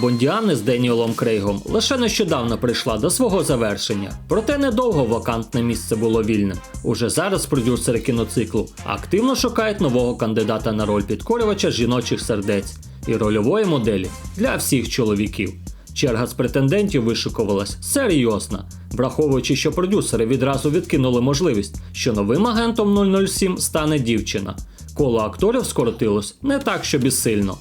Бондіани з Деніелом Крейгом лише нещодавно прийшла до свого завершення. Проте недовго вакантне місце було вільним. Уже зараз продюсери кіноциклу активно шукають нового кандидата на роль підкорювача жіночих сердець і рольової моделі для всіх чоловіків. Черга з претендентів вишикувалась серйозна, враховуючи, що продюсери відразу відкинули можливість, що новим агентом 007 стане дівчина. Коло акторів скоротилось не так, щоб і сильно.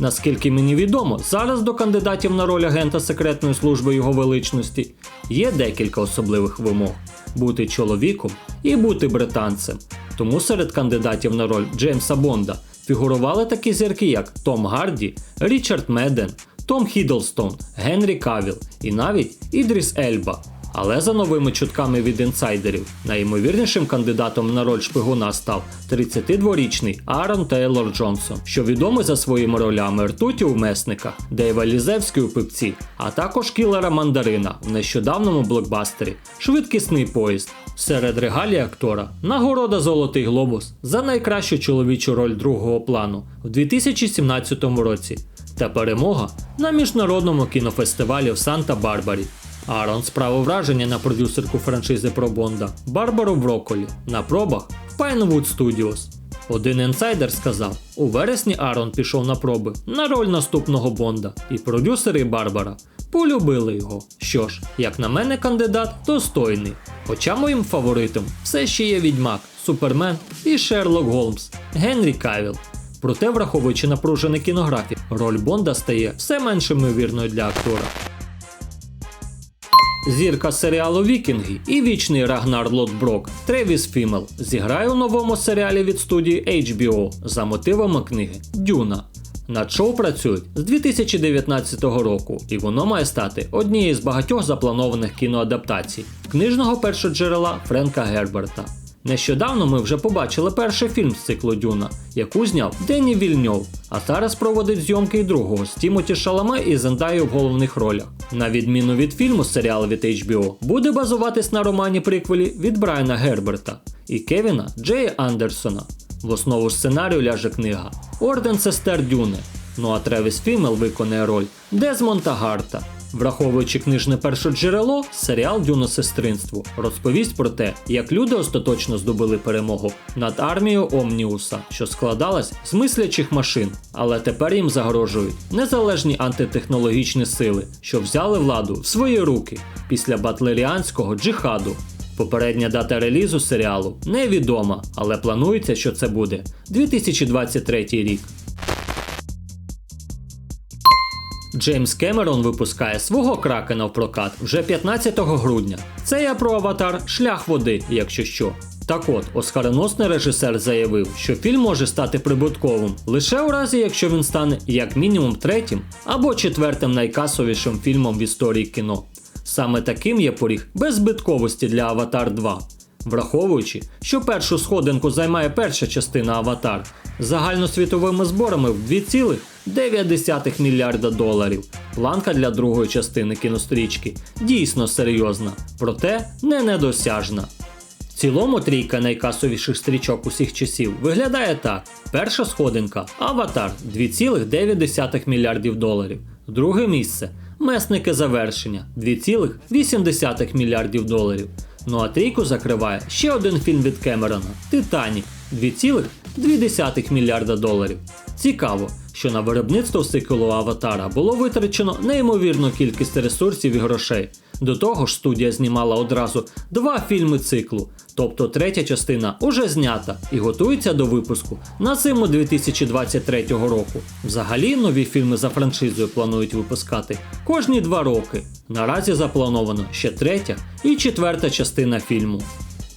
Наскільки мені відомо, зараз до кандидатів на роль агента секретної служби його величності є декілька особливих вимог: бути чоловіком і бути британцем. Тому серед кандидатів на роль Джеймса Бонда фігурували такі зірки, як Том Гарді, Річард Меден, Том Хіддлстон, Генрі Кавіл і навіть Ідріс Ельба. Але за новими чутками від інсайдерів, найімовірнішим кандидатом на роль шпигуна став 32-річний Аарон Тейлор Джонсон, що відомий за своїми ролями ртуті у месниках, Дейва Лізевський у пипці, а також кілера Мандарина в нещодавному блокбастері Швидкісний поїзд. Серед регалій актора нагорода Золотий Глобус за найкращу чоловічу роль другого плану в 2017 році та перемога на міжнародному кінофестивалі в Санта-Барбарі. Аарон справив враження на продюсерку франшизи про Бонда Барбару Брокколі на пробах в Pinewood Studios. Один інсайдер сказав, у вересні Аарон пішов на проби на роль наступного Бонда, і продюсери Барбара полюбили його. Що ж, як на мене, кандидат достойний. Хоча моїм фаворитом все ще є Відьмак, Супермен і Шерлок Голмс, Генрі Кавіл. Проте, враховуючи напружений кінографік, роль Бонда стає все менш ймовірною для актора. Зірка серіалу Вікінги і вічний Рагнар Лотброк Тревіс Фімел зіграє у новому серіалі від студії HBO за мотивами книги Дюна. Над шоу працюють з 2019 року, і воно має стати однією з багатьох запланованих кіноадаптацій книжного першоджерела Френка Герберта. Нещодавно ми вже побачили перший фільм з циклу Дюна, яку зняв Денні Вільньов, а зараз проводить зйомки і другого з Тімоті Шаламе і Зендаю в головних ролях. На відміну від фільму, серіал від HBO буде базуватись на романі приквелі від Брайана Герберта і Кевіна Джея Андерсона. В основу сценарію ляже книга Орден сестер Дюни. Ну а Тревіс Фімел виконає роль Дезмонта Гарта. Враховуючи книжне першоджерело, серіал Дюна сестринство розповість про те, як люди остаточно здобули перемогу над армією Омніуса, що складалась з мислячих машин, але тепер їм загрожують незалежні антитехнологічні сили, що взяли владу в свої руки після батлеріанського джихаду. Попередня дата релізу серіалу невідома, але планується, що це буде 2023 рік. Джеймс Кемерон випускає свого кракена в прокат вже 15 грудня. Це я про аватар Шлях води, якщо що. Так от, оскароносний режисер заявив, що фільм може стати прибутковим лише у разі, якщо він стане як мінімум третім або четвертим найкасовішим фільмом в історії кіно. Саме таким є поріг беззбитковості для Аватар 2. Враховуючи, що першу сходинку займає перша частина Аватар загальносвітовими зборами в 2,9 мільярда доларів. Планка для другої частини кінострічки дійсно серйозна, проте не недосяжна. В цілому трійка найкасовіших стрічок усіх часів виглядає так: перша сходинка Аватар 2,9 мільярдів доларів. Друге місце Месники завершення 2,8 мільярдів доларів. Ну а трійку закриває ще один фільм від Кемерона Титанік 2,2 мільярда доларів. Цікаво, що на виробництво сиквелу Аватара було витрачено неймовірну кількість ресурсів і грошей. До того ж, студія знімала одразу два фільми циклу, тобто третя частина уже знята і готується до випуску на зиму 2023 року. Взагалі нові фільми за франшизою планують випускати кожні два роки. Наразі заплановано ще третя і четверта частина фільму.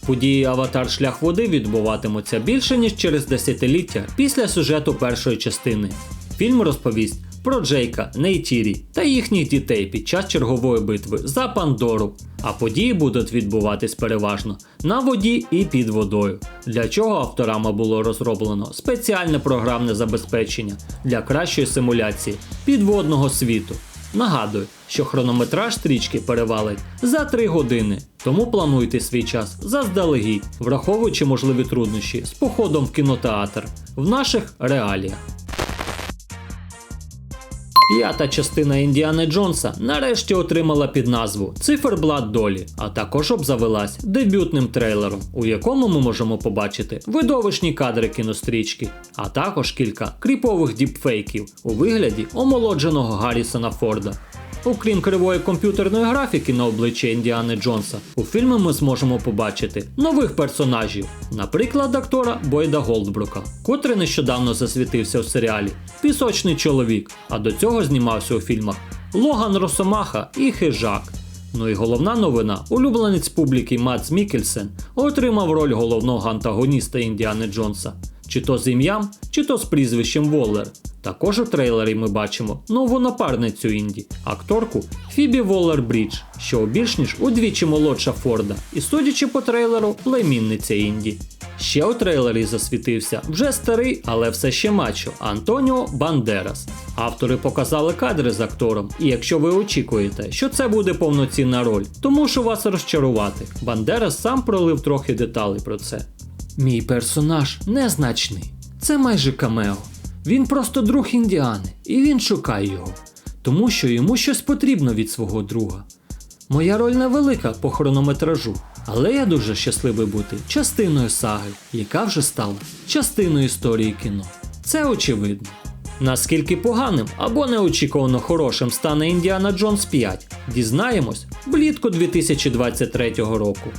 Події Аватар Шлях води відбуватимуться більше ніж через десятиліття після сюжету першої частини. Фільм розповість про Джейка, Нейтірі та їхніх дітей під час чергової битви за Пандору. А події будуть відбуватись переважно на воді і під водою, для чого авторами було розроблено спеціальне програмне забезпечення для кращої симуляції підводного світу. Нагадую, що хронометраж стрічки перевалить за 3 години, тому плануйте свій час заздалегідь, враховуючи можливі труднощі з походом в кінотеатр в наших реаліях. П'ята частина Індіани Джонса нарешті отримала під назву Циферблат долі, а також обзавелась дебютним трейлером, у якому ми можемо побачити видовищні кадри кінострічки, а також кілька кріпових діпфейків у вигляді омолодженого Гаррісона Форда. Окрім кривої комп'ютерної графіки на обличчя Індіани Джонса, у фільмі ми зможемо побачити нових персонажів, наприклад, актора Бойда Голдбрука, котрий нещодавно засвітився у серіалі Пісочний чоловік, а до цього знімався у фільмах Логан Росомаха і Хижак. Ну і головна новина: улюбленець публіки Мац Мікельсен отримав роль головного антагоніста Індіани Джонса, чи то з ім'ям, чи то з прізвищем Воллер. Також у трейлері ми бачимо нову напарницю Інді, акторку Фібі Воллер Брідж, що більш ніж удвічі молодша Форда, і судячи по трейлеру, племінниця Інді. Ще у трейлері засвітився вже старий, але все ще мачо Антоніо Бандерас. Автори показали кадри з актором, і якщо ви очікуєте, що це буде повноцінна роль, то мушу вас розчарувати. Бандерас сам пролив трохи деталей про це. Мій персонаж незначний. Це майже камео. Він просто друг індіани, і він шукає його, тому що йому щось потрібно від свого друга. Моя роль невелика по хронометражу, але я дуже щасливий бути частиною саги, яка вже стала частиною історії кіно. Це очевидно. Наскільки поганим або неочікувано хорошим стане Індіана Джонс 5, дізнаємось влітку 2023 року.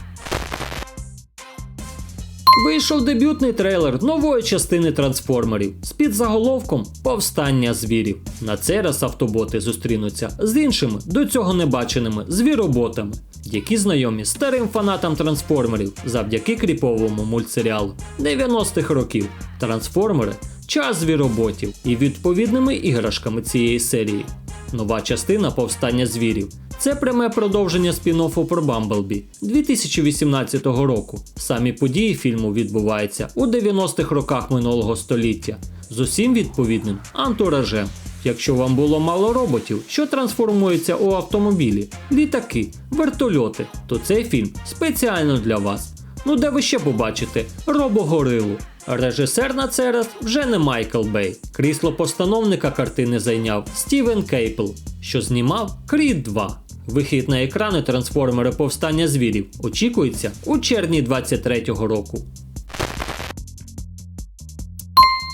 Вийшов дебютний трейлер нової частини трансформерів з підзаголовком Повстання звірів. На цей раз автоботи зустрінуться з іншими до цього небаченими звіроботами, які знайомі старим фанатам трансформерів завдяки кріповому мультсеріалу 90-х років. Трансформери час звіроботів і відповідними іграшками цієї серії. Нова частина повстання звірів. Це пряме продовження спін-оффу про Бамблбі 2018 року. Самі події фільму відбуваються у 90-х роках минулого століття з усім відповідним антуражем. Якщо вам було мало роботів, що трансформуються у автомобілі, літаки, вертольоти, то цей фільм спеціально для вас. Ну де ви ще побачите робогорилу. Режисер на цей раз вже не Майкл Бей. Крісло постановника картини зайняв Стівен Кейпл, що знімав Крід 2. Вихід на екрани трансформери повстання звірів очікується у червні 23-го року.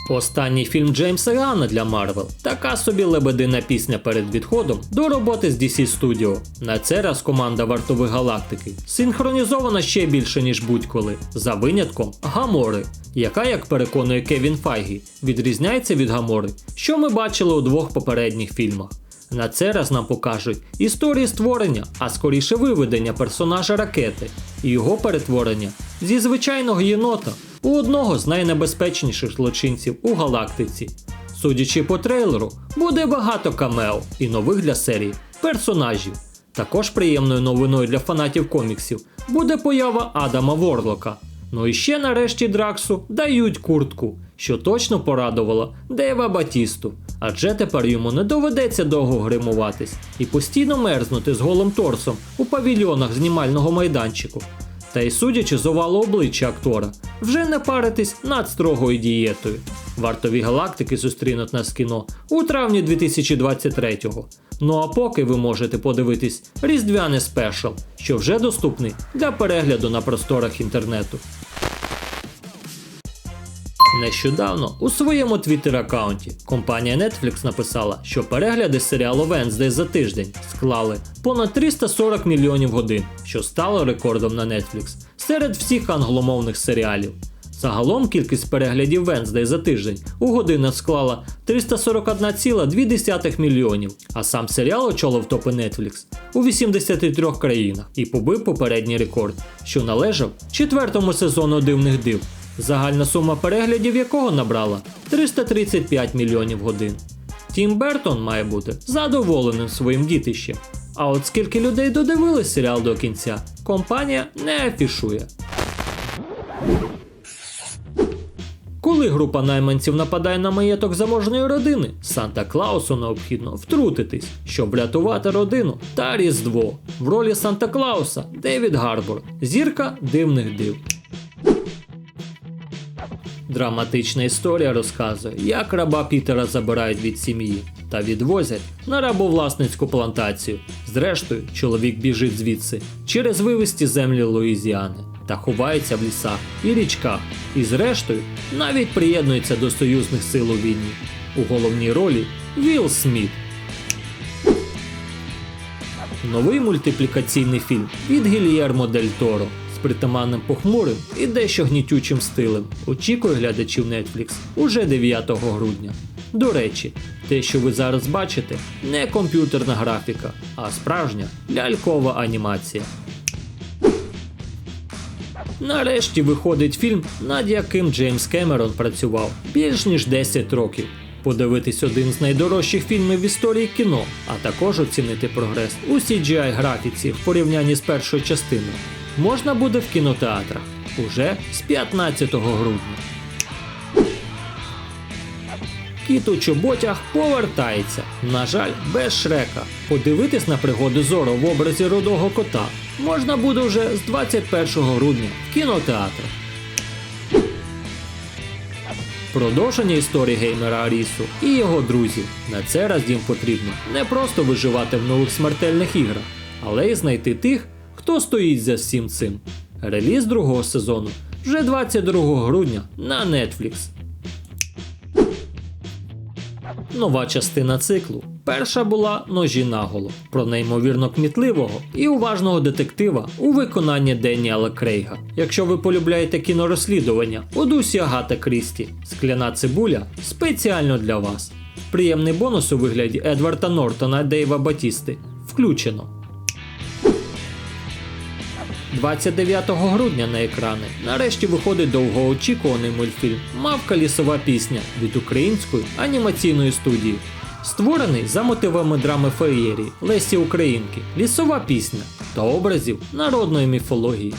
Останній фільм Джеймса Ганна для Марвел така собі лебедина пісня перед відходом до роботи з DC Studio. На цей раз команда вартових галактики синхронізована ще більше, ніж будь-коли, за винятком Гамори, яка, як переконує Кевін Файгі, відрізняється від Гамори, що ми бачили у двох попередніх фільмах. На цей раз нам покажуть історії створення, а скоріше виведення персонажа ракети і його перетворення зі звичайного єнота у одного з найнебезпечніших злочинців у галактиці. Судячи по трейлеру, буде багато камео і нових для серії персонажів. Також приємною новиною для фанатів коміксів буде поява Адама Ворлока. Ну і ще нарешті Драксу дають куртку, що точно порадувало Дейва Батісту, адже тепер йому не доведеться довго гримуватись і постійно мерзнути з голим торсом у павільйонах знімального майданчику. Та й судячи з овалу обличчя актора, вже не паритись над строгою дієтою. Вартові галактики зустрінуть нас в кіно у травні 2023-го. Ну а поки ви можете подивитись різдвяний спешл, що вже доступний для перегляду на просторах інтернету. Нещодавно у своєму твіттер-аккаунті компанія Netflix написала, що перегляди серіалу Wednesday за тиждень склали понад 340 мільйонів годин, що стало рекордом на Netflix серед всіх англомовних серіалів. Загалом кількість переглядів Wednesday за тиждень у годинах склала 341,2 мільйонів, а сам серіал очолив топи Netflix у 83 країнах і побив попередній рекорд, що належав четвертому сезону дивних див загальна сума переглядів якого набрала 335 мільйонів годин. Тім Бертон має бути задоволеним своїм дітищем. А от скільки людей додивились серіал до кінця, компанія не афішує. Коли група найманців нападає на маєток заможної родини, Санта Клаусу необхідно втрутитись, щоб врятувати родину та Різдво. В ролі Санта Клауса Девід Гарбор, зірка дивних див. Драматична історія розказує, як раба Пітера забирають від сім'ї. та відвозять на рабовласницьку плантацію. Зрештою, чоловік біжить звідси через вивисті землі Луїзіани та ховається в лісах і річках. І зрештою навіть приєднується до союзних сил у війні. У головній ролі Вілл Сміт. Новий мультиплікаційний фільм від Гільєрмо Дель Торо з притаманним похмурим і дещо гнітючим стилем. Очікує глядачів Netflix уже 9 грудня. До речі, те, що ви зараз бачите, не комп'ютерна графіка, а справжня лялькова анімація. Нарешті виходить фільм, над яким Джеймс Кемерон працював більш ніж 10 років. Подивитись один з найдорожчих фільмів в історії кіно, а також оцінити прогрес у CGI графіці в порівнянні з першою частиною. Можна буде в кінотеатрах уже з 15 грудня. Кіт у чоботях повертається. На жаль, без шрека. Подивитись на пригоди Зоро в образі рудого кота можна буде вже з 21 грудня в кінотеатрах. Продовження історії геймера Арісу і його друзів. На цей раз їм потрібно не просто виживати в нових смертельних іграх, але й знайти тих, хто стоїть за всім цим. Реліз другого сезону вже 22 грудня на Netflix. Нова частина циклу. Перша була ножі наголо про неймовірно кмітливого і уважного детектива у виконанні Деніела Крейга. Якщо ви полюбляєте кінорозслідування у дусі Агата Крісті, скляна цибуля спеціально для вас. Приємний бонус у вигляді Едварда Нортона Дейва Батісти включено. 29 грудня на екрани нарешті виходить довгоочікуваний мультфільм Мавка лісова пісня від української анімаційної студії. Створений за мотивами драми феєрії Лесі Українки, лісова пісня та образів народної міфології.